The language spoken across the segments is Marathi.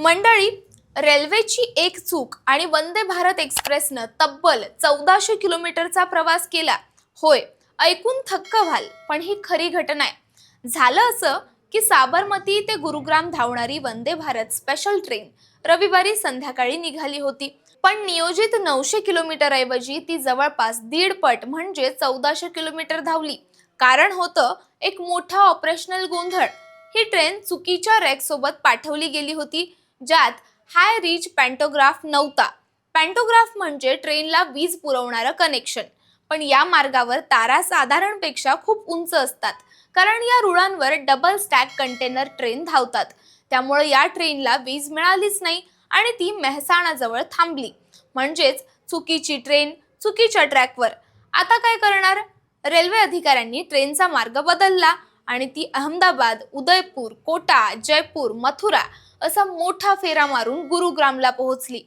मंडळी रेल्वेची एक चूक आणि वंदे भारत एक्सप्रेसनं तब्बल चौदाशे किलोमीटरचा प्रवास केला. होय ऐकून थक्क व्हाल पण ही खरी घटना आहे. झालं असं की साबरमती ते गुरुग्राम धावणारी वंदे भारत स्पेशल ट्रेन रविवारी संध्याकाळी निघाली होती. पण नियोजित नऊशे किलोमीटर ऐवजी ती जवळपास दीड पट म्हणजे चौदाशे किलोमीटर धावली. कारण होतं एक मोठा ऑपरेशनल गोंधळ. ही ट्रेन चुकीच्या रॅकसोबत पाठवली गेली होती. ज्यात हाय रिच पॅन्टोग्राफ नव्हता. पॅन्टोग्राफ म्हणजे ट्रेनला वीज पुरवणारं कनेक्शन पण या मार्गावर तारा साधारणपेक्षा खूप उंच असतात. कारण या रुळांवर डबल स्टॅक कंटेनर ट्रेन धावतात. त्यामुळे या ट्रेनला वीज मिळालीच नाही आणि ती मेहसाणाजवळ थांबली. म्हणजेच चुकीची ट्रेन चुकीच्या ट्रॅकवर आता काय करणार? रेल्वे अधिकाऱ्यांनी ट्रेनचा मार्ग बदलला. आणि ती अहमदाबाद उदयपूर कोटा जयपूर मथुरा असा मोठा फेरा मारून गुरुग्रामला पोहोचली.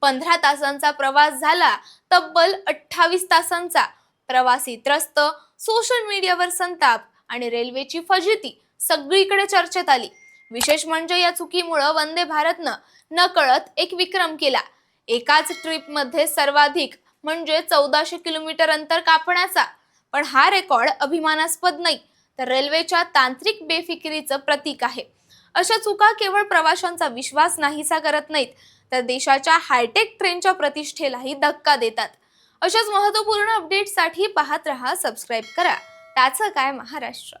पंधरा तासांचा प्रवास झाला तब्बल अठ्ठावीस तासांचा. प्रवासी त्रस्त सोशल मीडियावर संताप आणि रेल्वेची फजिती सगळीकडे चर्चेत आली. विशेष म्हणजे या चुकीमुळं वंदे भारतनं नकळत एक विक्रम केला. एकाच ट्रिपमध्ये सर्वाधिक म्हणजे चौदाशे किलोमीटर अंतर कापण्याचा. पण हा रेकॉर्ड अभिमानास्पद नाही. तर रेल्वेच्या तांत्रिक बेफिकिरीचं प्रतीक आहे. अशा चुका केवळ प्रवाशांचा विश्वास नाहीसा करत नाहीत तर देशाच्या हायटेक ट्रेनच्या प्रतिष्ठेलाही धक्का देतात. अशाच महत्त्वपूर्ण अपडेट्ससाठी पाहत रहा सबस्क्राईब करा. त्याचं काय महाराष्ट्र.